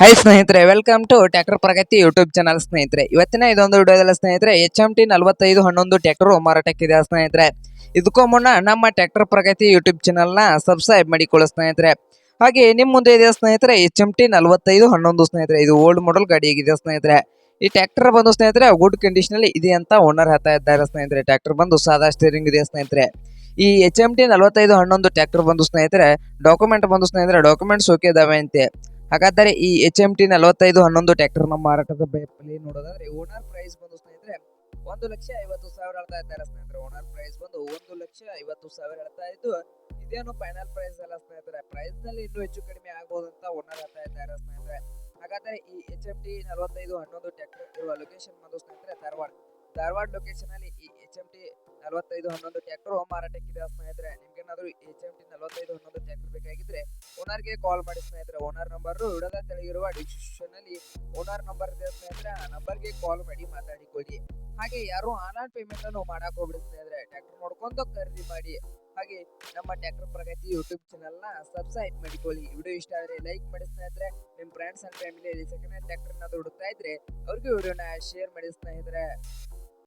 High ಸ್ನೇಹಿತರೆ welcome to tractor Pragati YouTube channel ಸ್ನೇಹಿತರೆ. ಇವತ್ತಿನ ಇದೊಂದು ವಿಡಿಯೋದಲ್ಲಿ ಸ್ನೇಹಿತರೆ ಎಚ್ ಎಂ ಟಿ ನಲವತ್ತೈದು ಹನ್ನೊಂದು ಟ್ರ್ಯಾಕ್ಟರ್ ಮಾರಾಟಕ್ಕಿದೆ ಸ್ನೇಹಿತರೆ. ಇದಕ್ಕೂ ಮುನ್ನ ನಮ್ಮ ಟ್ಯಾಕ್ಟರ್ ಪ್ರಗತಿ ಯೂಟ್ಯೂಬ್ ಚಾನಲ್ನ ಸಬ್ಸ್ಕ್ರೈಬ್ ಮಾಡಿಕೊಳ್ಳಿ ಸ್ನೇಹಿತರೆ. ಹಾಗೆ ನಿಮ್ಮ ಮುಂದೆ ಇದೆ ಸ್ನೇಹಿತರೆ ಎಚ್ ಎಂ ಟಿ ನಲವತ್ತೈದು ಹನ್ನೊಂದು ಸ್ನೇಹಿತರೆ. ಇದು ಓಲ್ಡ್ ಮಾಡೆಲ್ ಗಾಡಿ ಆಗಿದೆ ಸ್ನೇಹಿತರೆ. ಈ ಟ್ಯಾಕ್ಟರ್ ಬಂದು ಸ್ನೇಹಿತರೆ ಗುಡ್ ಕಂಡೀಷನ್ ಅಲ್ಲಿ ಇದೆ ಅಂತ ಓನರ್ ಹೇಳ್ತಾ ಇದ್ದಾರೆ ಸ್ನೇಹಿತರೆ. ಟ್ರ್ಯಾಕ್ಟರ್ ಬಂದು ಸಾದಾ ಸ್ಟೇರಿಂಗ್ ಇದೆ ಸ್ನೇಹಿತರೆ. ಈ ಎಚ್ ಎಂ ಟಿ ನಲವತ್ತೈದು ಹನ್ನೊಂದು ಟ್ರ್ಯಾಕ್ಟರ್ ಬಂದು ಸ್ನೇಹಿತರೆ ಡಾಕ್ಯುಮೆಂಟ್ ಬಂದು ಸ್ನೇಹಿತರೆ ಡಾಕ್ಯುಮೆಂಟ್ಸ್ ಓಕೆ ಇದಾವೆ ಅಂತೆ. ಹಾಗಾದರೆ ಈ ಎಚ್ ಎಂ ಟಿ ನಲವತ್ತೈದು, ಹನ್ನೊಂದು ಟ್ರ್ಯಾಕ್ಟರ್ ನಮ್ಮ ಮಾರಾಟದ ಬೆಲೆ ನೋಡೋದಾದ್ರೆ ಓನರ್ ಪ್ರೈಸ್ ಬಂದು ಸ್ನೇಹಿತರೆ, ಒಂದು ಲಕ್ಷ ಐವತ್ತು ಸಾವಿರ ಹೇಳ್ತಾ ಇದ್ದಾರೆ ಸ್ನೇಹಿತರೆ. ಓನರ್ ಪ್ರೈಸ್ ಬಂದು ಒಂದು ಲಕ್ಷ ಐವತ್ತು ಸಾವಿರ ಹೇಳ್ತಾ ಇದ್ದು, ಇದೇನು ಫೈನಲ್ ಪ್ರೈಸ್ ಅಲ್ಲ ಸ್ನೇಹಿತರೆ. ಪ್ರೈಸ್ನಲ್ಲಿ ಇನ್ನೂ ಹೆಚ್ಚು ಕಡಿಮೆ ಆಗಬಹುದು ಓನರ್ ಹೇಳ್ತಾ ಇದ್ದಾರೆ ಸ್ನೇಹಿತರೆ. ಹಾಗಾದ್ರೆ ಈ ಎಚ್ ಎಂ ಟಿ ನಲವತ್ತೈದು, ಹನ್ನೊಂದು ಟ್ರ್ಯಾಕ್ಟರ್ ಇರುವ ಲೊಕೇಶನ್ ಬಂದು ಸ್ನೇಹಿತರೆ, ಧಾರವಾಡ. ಧಾರವಾಡ ಲೊಕೇಶನ್ ಅಲ್ಲಿ ಈ ಎಚ್ ಎಂ ಟಿ ನಲವತ್ತೈದು, ಹನ್ನೊಂದು ಟ್ರ್ಯಾಕ್ಟರ್ ಮಾರಾಟಕ್ಕಿದೆ ಸ್ನೇಹಿತರೆ. ನಿಮ್ಗೇನಾದ್ರೂ ಎಚ್ ಎಂ ಟಿ ನಲವತ್ತೈದು, ಹನ್ನೊಂದು ಟ್ರ್ಯಾಕ್ಟರ್ಗೆ ಕಾಲ್ ಮಾಡಿ ಸ್ನೇಹಿತರೆ ಓನರ್ ನಂಬರ್ ವಿಡದ ತೆಳಗಿರುವ ಡಿಸ್ಕ್ರಿಪ್ಷನ್ ಅಲ್ಲಿ ಓನರ್ ನಂಬರ್ ಇದೆ ಸ್ನೇಹಿತರೆ, ಆ ನಂಬರ್ಗೆ ಕಾಲ್ ಮಾಡಿ ಮಾತಾಡಿಕೊಳ್ಳಿ. ಹಾಗೆ ಯಾರು ಆನ್ಲೈನ್ ಪೇಮೆಂಟ್ ಅನ್ನು ಮಾಡಕ್ ಹೋಗ್ಬಿಡಿ ಸ್ನೇಹಿತರೆ ಟ್ರ್ಯಾಕ್ಟರ್ ನೋಡ್ಕೊಂಡು ಖರೀದಿ ಮಾಡಿ. ಹಾಗೆ ನಮ್ಮ ಟ್ರ್ಯಾಕ್ಟರ್ ಪ್ರಗತಿ ಯೂಟ್ಯೂಬ್ ಚಾನಲ್ನ ಸಬ್ಸ್ಕ್ರೈಬ್ ಮಾಡಿಕೊಳ್ಳಿ. ವಿಡಿಯೋ ಇಷ್ಟ ಆದರೆ ಲೈಕ್ ಮಾಡಿ ಸ್ನೇಹಿತರೆ ನಿಮ್ಮ ಫ್ರೆಂಡ್ಸ್ ಅಂಡ್ ಫ್ಯಾಮಿಲಿಯಲ್ಲಿ ಸೆಕೆಂಡ್ ಹ್ಯಾಂಡ್ ಟ್ರ್ಯಾಕ್ಟರ್ ಏನಾದ್ರು ಹುಡುಕ್ತಾ ಇದ್ರೆ ಅವ್ರಿಗೆ ವಿಡಿಯೋನ ಶೇರ್ ಮಾಡಿ ಸ್ನೇಹಿತರೆ.